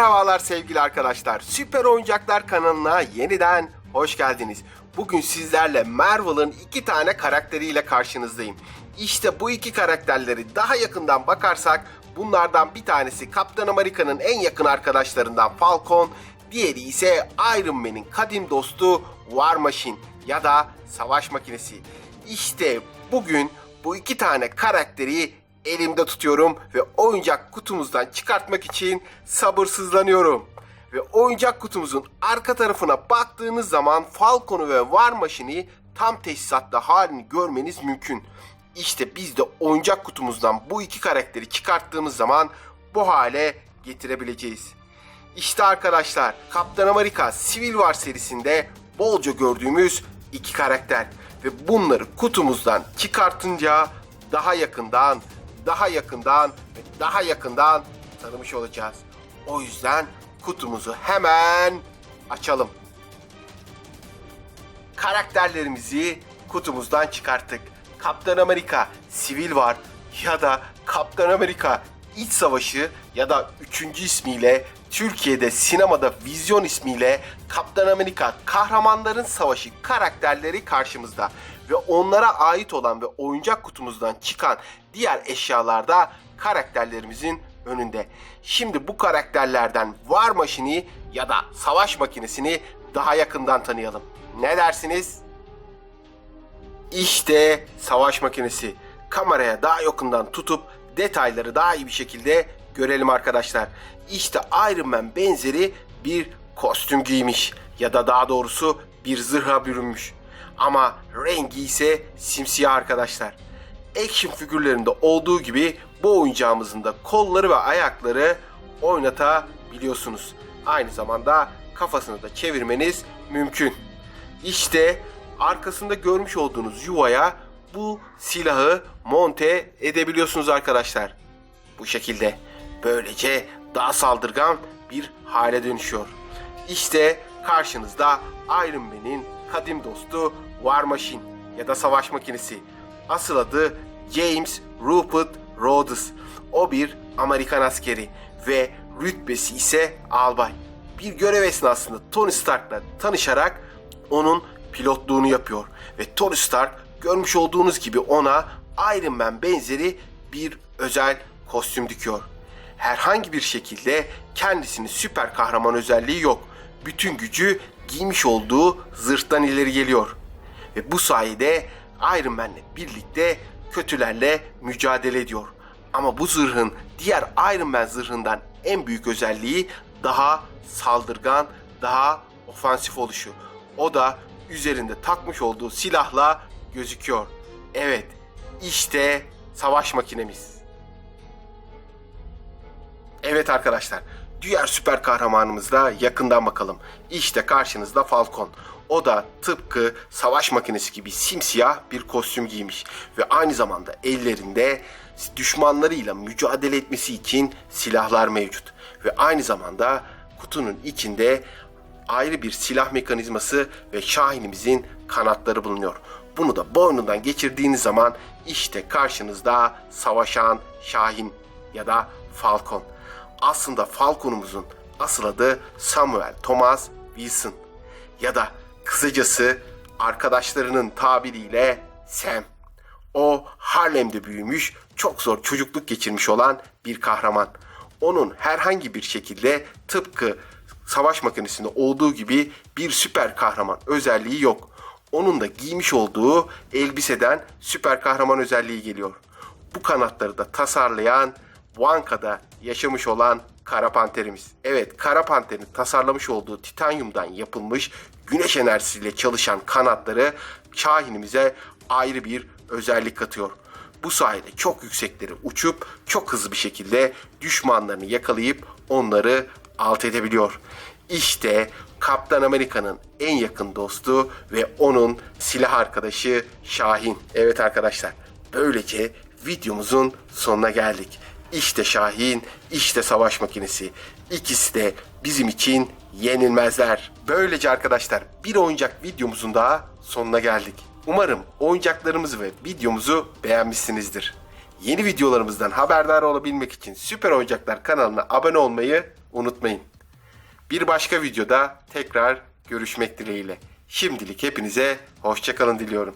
Merhabalar sevgili arkadaşlar. Süper Oyuncaklar kanalına yeniden hoş geldiniz. Bugün sizlerle Marvel'ın iki tane karakteriyle karşınızdayım. İşte bu iki karakterleri daha yakından bakarsak bunlardan bir tanesi Kaptan Amerika'nın en yakın arkadaşlarından Falcon, diğeri ise Iron Man'in kadim dostu War Machine ya da savaş makinesi. İşte bugün bu iki tane karakteri elimde tutuyorum ve oyuncak kutumuzdan çıkartmak için sabırsızlanıyorum. Ve oyuncak kutumuzun arka tarafına baktığınız zaman Falcon'u ve War Machine'i tam teçhizatta halini görmeniz mümkün. İşte biz de oyuncak kutumuzdan bu iki karakteri çıkarttığımız zaman bu hale getirebileceğiz. İşte arkadaşlar Kaptan Amerika Civil War serisinde bolca gördüğümüz iki karakter ve bunları kutumuzdan çıkartınca daha yakından, daha yakından ve daha yakından tanımış olacağız. O yüzden kutumuzu hemen açalım. Karakterlerimizi kutumuzdan çıkarttık. Kaptan Amerika Civil War ya da Kaptan Amerika İç Savaşı ya da üçüncü ismiyle Türkiye'de sinemada Vizyon ismiyle Kaptan Amerika Kahramanların Savaşı karakterleri karşımızda ve onlara ait olan ve oyuncak kutumuzdan çıkan diğer eşyalarda karakterlerimizin önünde. Şimdi bu karakterlerden War Machine'i ya da savaş makinesini daha yakından tanıyalım. Ne dersiniz? İşte savaş makinesi. Kameraya daha yakından tutup detayları daha iyi bir şekilde görelim arkadaşlar. İşte Iron Man benzeri bir kostüm giymiş ya da daha doğrusu bir zırha bürünmüş. Ama rengi ise simsiyah arkadaşlar. Action figürlerinde olduğu gibi bu oyuncağımızın da kolları ve ayakları oynatabiliyorsunuz. Aynı zamanda kafasını da çevirmeniz mümkün. İşte arkasında görmüş olduğunuz yuvaya bu silahı monte edebiliyorsunuz arkadaşlar. Bu şekilde böylece daha saldırgan bir hale dönüşüyor. İşte karşınızda Iron Man'in kadim dostu War Machine ya da savaş makinesi. Asıl adı James Rupert Rhodes. O bir Amerikan askeri ve rütbesi ise albay. Bir görev esnasında Tony Stark'la tanışarak onun pilotluğunu yapıyor ve Tony Stark görmüş olduğunuz gibi ona Iron Man benzeri bir özel kostüm dikiyor. Herhangi bir şekilde kendisinin süper kahraman özelliği yok. Bütün gücü giymiş olduğu zırhtan ileri geliyor. Ve bu sayede Iron Man'le birlikte kötülerle mücadele ediyor. Ama bu zırhın diğer Iron Man zırhından en büyük özelliği daha saldırgan, daha ofansif oluşu. O da üzerinde takmış olduğu silahla gözüküyor. Evet, işte savaş makinemiz. Evet arkadaşlar, diğer süper kahramanımızla yakından bakalım. İşte karşınızda Falcon. O da tıpkı savaş makinesi gibi simsiyah bir kostüm giymiş ve aynı zamanda ellerinde düşmanlarıyla mücadele etmesi için silahlar mevcut ve aynı zamanda kutunun içinde ayrı bir silah mekanizması ve Şahin'imizin kanatları bulunuyor. Bunu da boynundan geçirdiğiniz zaman işte karşınızda savaşan Şahin ya da Falcon. Aslında Falcon'umuzun asıl adı Samuel Thomas Wilson ya da kısacası arkadaşlarının tabiriyle Sam. O Harlem'de büyümüş, çok zor çocukluk geçirmiş olan bir kahraman. Onun herhangi bir şekilde tıpkı savaş makinesinde olduğu gibi bir süper kahraman özelliği yok. Onun da giymiş olduğu elbiseden süper kahraman özelliği geliyor. Bu kanatları da tasarlayan Wanka'da yaşamış olan Kara Panterimiz. Evet Kara Panter'in tasarlamış olduğu titanyumdan yapılmış güneş enerjisiyle çalışan kanatları Şahinimize ayrı bir özellik katıyor. Bu sayede çok yükseklere uçup çok hızlı bir şekilde düşmanlarını yakalayıp onları alt edebiliyor. İşte Kaptan Amerika'nın en yakın dostu ve onun silah arkadaşı Şahin. Evet arkadaşlar, böylece videomuzun sonuna geldik. İşte Şahin, işte savaş makinesi. İkisi de bizim için yenilmezler. Böylece arkadaşlar bir oyuncak videomuzun daha sonuna geldik. Umarım oyuncaklarımızı ve videomuzu beğenmişsinizdir. Yeni videolarımızdan haberdar olabilmek için Süper Oyuncaklar kanalına abone olmayı unutmayın. Bir başka videoda tekrar görüşmek dileğiyle. Şimdilik hepinize hoşçakalın diliyorum.